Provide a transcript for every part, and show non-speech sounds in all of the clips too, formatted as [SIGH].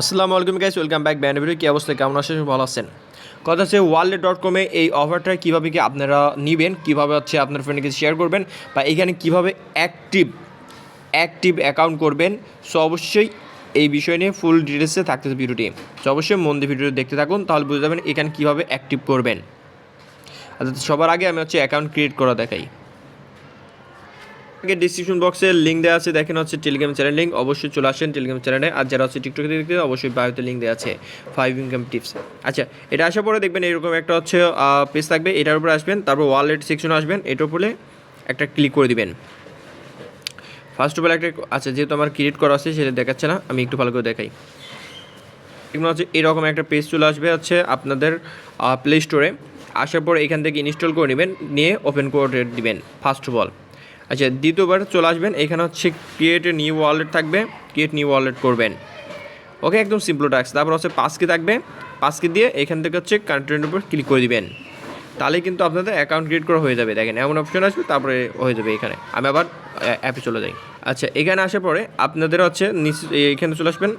আসসালামু আলাইকুম guys welcome back band video কী অবস্থা? কেমন আছেন? ভালো আছেন? কথা হচ্ছে ওয়ার্ল্ড ডট কমে এই অফারটা কীভাবে কি আপনারা নেবেন, কীভাবে হচ্ছে আপনার ফ্রেন্ডকে শেয়ার করবেন, বা এখানে কীভাবে অ্যাক্টিভ অ্যাক্টিভ অ্যাকাউন্ট করবেন সো অবশ্যই এই বিষয় নিয়ে ফুল ডিটেলসে থাকতেছে ভিডিওটি। সো অবশ্যই মন দিয়ে ভিডিও দেখতে থাকুন, তাহলে বুঝতে যাবেন এখানে কীভাবে অ্যাক্টিভ করবেন। আচ্ছা সবার আগে আমি হচ্ছে অ্যাকাউন্ট ক্রিয়েট করা দেখাই। আগে ডিসক্রিপশন বক্সে লিঙ্ক দেওয়া আছে, দেখেন হচ্ছে টেলিগ্রাম চ্যানেল লিঙ্ক অবশ্যই চলে আসেন টেলিগ্রাম চ্যানেলে আর যারা হচ্ছে টিকটকে দেখতে অবশ্যই বায়োতে লিঙ্ক দেওয়া আছে ফাইভ ইনকাম টিপস আচ্ছা এটা আসার পরে দেখবেন এরকম একটা হচ্ছে পেজ থাকবে, এটার উপরে আসবেন, তারপর ওয়ালেট সেকশন আসবেন এটার উপরে একটা ক্লিক করে দিবেন। ফার্স্ট অফ অল একটা আচ্ছা যেহেতু আমার ক্রিয়েট করা আছে, সেটা দেখাচ্ছে না, আমি একটু ভালো করে দেখাই। এগুলো হচ্ছে, এরকম একটা পেজ চলে আসবে হচ্ছে আপনাদের প্লে স্টোরে আসার পর এখান থেকে ইনস্টল করে নেবেন, নিয়ে ওপেন করে দিবেন ফার্স্ট অফ অল আচ্ছা দ্বিতীয়বার চলে আসবেন। এখানে হচ্ছে ক্রিয়েট নিউ ওয়ালেট থাকবে। ক্রিয়েট নিউ ওয়ালেট করবেন। ওকে, একদম সিম্পল টাক্স তারপর হচ্ছে পাসকি থাকবে। পাসকি দিয়ে এখান থেকে হচ্ছে কান্ট্রির উপর ক্লিক করে দিবেন। তাহলে কিন্তু আপনাদের অ্যাকাউন্ট ক্রিয়েট করা হয়ে যাবে। দেখেন, এমন অপশন আসবে, তারপরে হয়ে যাবে এখানে। আমি আবার অ্যাপে চলে যাই। আচ্ছা এখানে আসার পরে আপনাদের হচ্ছে নিচ এখানে চলে আসবেন।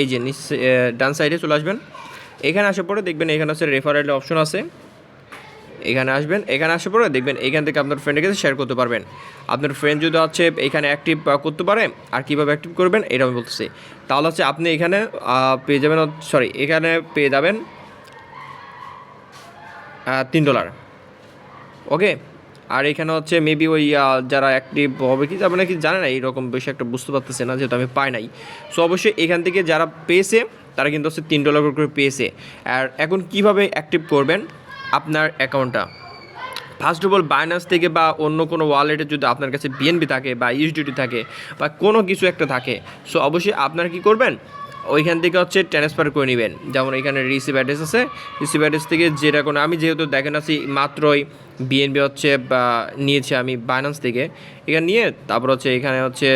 এই যে নিচ ডান সাইডে চলে আসবেন। এখানে আসার পরে দেখবেন এখানে হচ্ছে রেফারেল অপশন আছে। এখানে আসবেন, এখানে আসার পরে দেখবেন এখান থেকে আপনার ফ্রেন্ডের কাছে শেয়ার করতে পারবেন। আপনার ফ্রেন্ড যদি হচ্ছে এখানে অ্যাক্টিভ করতে পারে, আর কীভাবে অ্যাক্টিভ করবেন এটা আমি বলতেছি। তাহলে হচ্ছে আপনি এখানে পেয়ে যাবেন সরি এখানে পেয়ে যাবেন তিন ডলার ওকে আর এখানে হচ্ছে মেবি ওই যারা অ্যাক্টিভ হবে কি যাবে নাকি জানে না, এইরকম বেশি একটা বুঝতে পারতেছে না, যেহেতু আমি পাই নাই। সো অবশ্যই এখান থেকে যারা পেয়েছে, তারা কিন্তু হচ্ছে তিন ডলার করে পেয়েছে। আর এখন কীভাবে অ্যাক্টিভ করবেন আপনার অ্যাকাউন্টটা ফার্স্ট অফ অল বাইনান্স থেকে বা অন্য কোনো ওয়ালেটে যদি আপনার কাছে বিএনপি থাকে বা ইউএসডিটি থাকে বা কোনো কিছু একটা থাকে সো অবশ্যই আপনারা কী করবেন? ওইখান থেকে হচ্ছে ট্রান্সফার করে নেবেন। যেমন এখানে রিসিভ অ্যাড্রেস আছে। রিসিভ অ্যাড্রেস থেকে যেটা কোনো, আমি যেহেতু দেখেন আছি মাত্রই বিএনপি হচ্ছে নিয়েছি আমি বাইনান্স থেকে। এখানে নিয়ে তারপর হচ্ছে এখানে হচ্ছে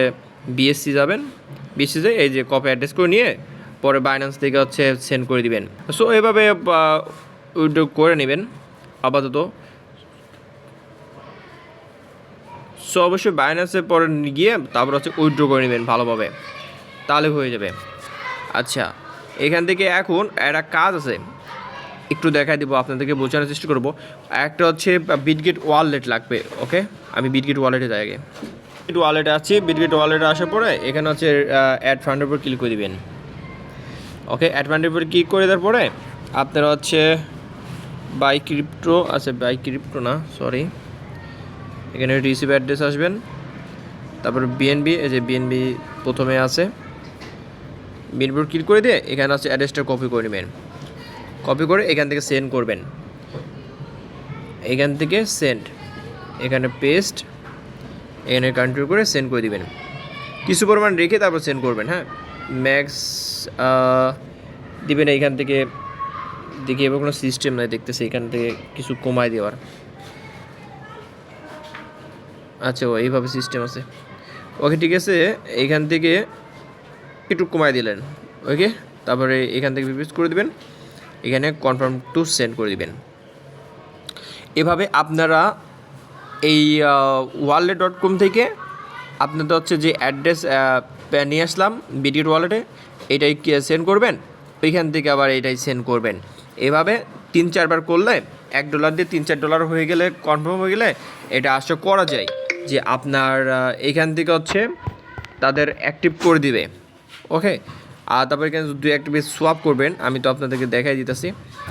বিএসসি যাবেন। বিএসসিতে এই যে কপি অ্যাড্রেস করে নিয়ে পরে বাইনান্স থেকে হচ্ছে সেন্ড করে দিবেন। সো এভাবে উইড্রো করে নেবেন, আপাতত। সো অবশ্যই বাইনান্সে পরে গিয়ে তারপর হচ্ছে উইড্রো করে নেবেন ভালোভাবে। তাহলে হয়ে যাবে। আচ্ছা এখান থেকে এখন একটা কাজ আছে। একটু দেখাই দিব, আপনাদেরকে বোঝানোর চেষ্টা করব। একটা হচ্ছে বিটগেট ওয়ালেট লাগবে ওকে আমি বিটগেট ওয়ালেটে যাই আগে। বিটগেট ওয়ালেটে আছি বিটগেট ওয়ালেটে আসার পরে এখানে হচ্ছে অ্যাড ফান্ডের উপর ক্লিক করে দিবেন। ওকে অ্যাড ফান্ডের উপর ক্লিক করে দেওয়ার পরে আপনারা হচ্ছে বাই ক্রিপ্টো আছে বাই ক্রিপ্টো না সরি এখানে রিসিভ অ্যাড্রেস আসবেন। তারপর বিএনবি এই যে বিএনবি প্রথমে আছে। বিএনবির ক্লিক করে দিয়ে এখানে আছে অ্যাড্রেসটা কপি করে নেবেন। কপি করে এখান থেকে সেন্ড করবেন। এখান থেকে সেন্ড এখানে পেস্ট এখানে কান্ট্রি করে সেন্ড করে দিবেন। কিছু পরিমাণ রেখে তারপর সেন্ড করবেন হ্যাঁ? ম্যাক্স দিবেন এইখান থেকে দেখি এবার কোনো সিস্টেম নাই দেখতেছি, এখান থেকে কিছু কমায় দেওয়ার। আচ্ছা ও, এইভাবে সিস্টেম আছে। ওকে ঠিক আছে এইখান থেকে একটু কমায় দিলেন। ওকে তারপরে এখান থেকে রিপিট করে দিবেন। এখানে কনফার্ম টু সেন্ড করে দিবেন। এভাবে আপনারা এই ওয়ালেট ডট কম থেকে আপনাদের হচ্ছে যে অ্যাড্রেস নিয়ে আসলাম বিডির ওয়ালেটে এটাই সেন্ড করবেন? ওইখান থেকে আবার এটাই সেন্ড করবেন। এভাবে তিন চারবার করলে এক ডলার দিয়ে তিন চার ডলার হয়ে গেলে কনফার্ম হয়ে গেলে এটা আশা করা যায় যে আপনার এখান থেকে হচ্ছে তাদের অ্যাক্টিভ করে দিবে। ওকে আর তারপরে এখানে দুই একটা সোয়াপ করবেন, আমি তো আপনাদেরকে দেখাই দিতেছি।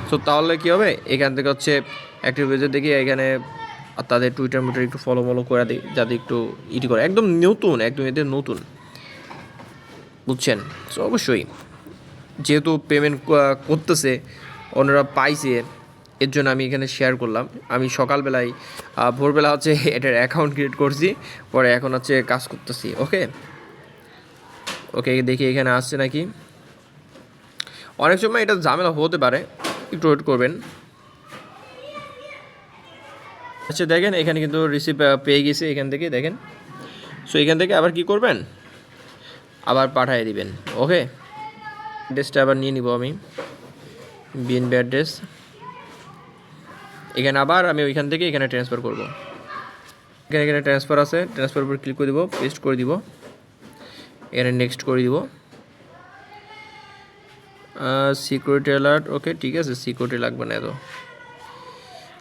সো তাহলে কী হবে? এখান থেকে হচ্ছে অ্যাক্টিভ হয়ে দেখি এখানে তাদের টুইটার মুইটার একটু ফলো মলো করে দিই যাতে একটু ইটি করে। একদম নতুন, একদম এদের নতুন। বুঝছেন? সো অবশ্যই। যেহেতু পেমেন্ট করতেছে ওনারা পাইছে, এর জন্য আমি এখানে শেয়ার করলাম। আমি সকালবেলায় ভোরবেলা হচ্ছে [LAUGHS] এটার অ্যাকাউন্ট ক্রিয়েট করছি, পরে এখন হচ্ছে কাজ করতেছি ওকে ওকে দেখি এখানে আসছে নাকি। অনেক সময় এটা ঝামেলা হতে পারে, একটু ওয়েট করবেন। আচ্ছা দেখেন, এখানে কিন্তু রিসিভ পেয়ে গেছে এখান থেকে, দেখেন। সো এখান থেকে আবার কি করবেন? আবার পাঠিয়ে দিবেন ওকে ড্রেসটা আবার নিয়ে নিব আমি। বিএনবি অ্যাড্রেস এখানে আবার আমি ওইখান থেকে এখানে ট্রান্সফার করব। এখানে এখানে ট্রান্সফার আছে। ট্রান্সফার উপর ক্লিক করে দিব পেস্ট করে দিব। এখানে নেক্সট করে দিব। সিকিউরিটি অ্যালার্ট ওকে ঠিক আছে সিকিউরিটি লাগবে না এত।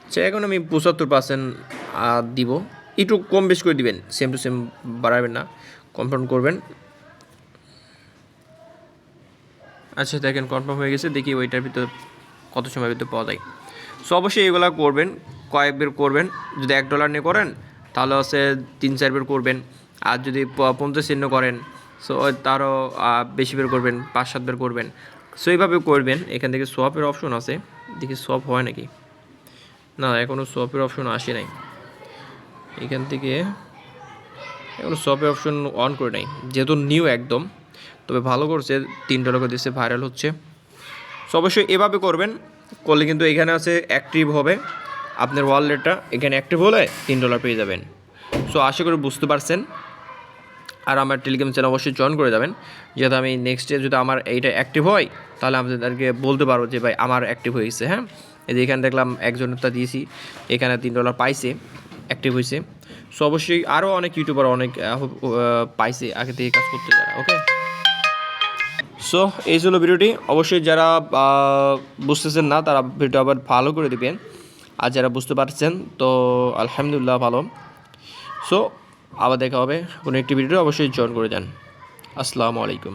আচ্ছা এখন আমি পঁচাত্তর পার্সেন্ট দিব। একটু কম বেশ করে দিবেন সেম টু সেম বাড়াবেন না কনফার্ম করবেন। আচ্ছা দেখেন কনফার্ম হয়ে গেছে। দেখি ওইটার ভিতরে কত সময়ের ভিতরে পাওয়া যায়। সো অবশ্যই এগুলো করবেন, কয়েক বের করবেন। যদি এক ডলার নিয়ে করেন, তাহলে হচ্ছে তিন, চার বের করবেন। আর যদি পঞ্চাশ চিহ্ন করেন সো তারও বেশি বের করবেন, পাঁচ, সাত বের করবেন। সো এইভাবে করবেন। এখান থেকে সোয়াপের অপশন আছে। দেখি সোয়াপ হয় নাকি? না এখনও সোয়াপের অপশন আসে নাই। এখান থেকে, এখনও সপে অপশন অন করে নাই। যেহেতু নিউ একদম তবে ভালো করছে তিন ডলার করে দিচ্ছে ভাইরাল হচ্ছে। সো অবশ্যই এভাবে করবেন, করলে কিন্তু এখানে আছে অ্যাক্টিভ হবে। আপনার ওয়ালেটটা এখানে অ্যাক্টিভ হলে তিন ডলার পেয়ে যাবেন। সো আশা করি বুঝতে পারছেন। আর আমার টেলিগ্রাম চ্যানেল অবশ্যই জয়েন করে যাবেন। যাতে আমি নেক্সট ডে যদি আমার এইটা অ্যাক্টিভ হয়, তাহলে আপনাদেরকে বলতে পারব যে, ভাই, আমার অ্যাক্টিভ হয়েছে। হ্যাঁ? এই যে এখানে দেখলাম একজনেরটা দিয়েছি, এখানে তিন ডলার পাইছে অ্যাক্টিভ হয়েছে। সো অবশ্যই আরও অনেক ইউটিউবার অনেক পাইছে, আগে থেকে কাজ করতে যারা ওকে সো এই ছিল ভিডিওটি। অবশ্যই যারা বুঝতেছেন না, তারা ভিডিও আবার ভালো করে দিবেন। আর যারা বুঝতে পারছেন, তো আলহামদুলিল্লাহ ভালো। সো আবার দেখা হবে কোনো একটি ভিডিও অবশ্যই জয়েন করে যান আসসালামু আলাইকুম।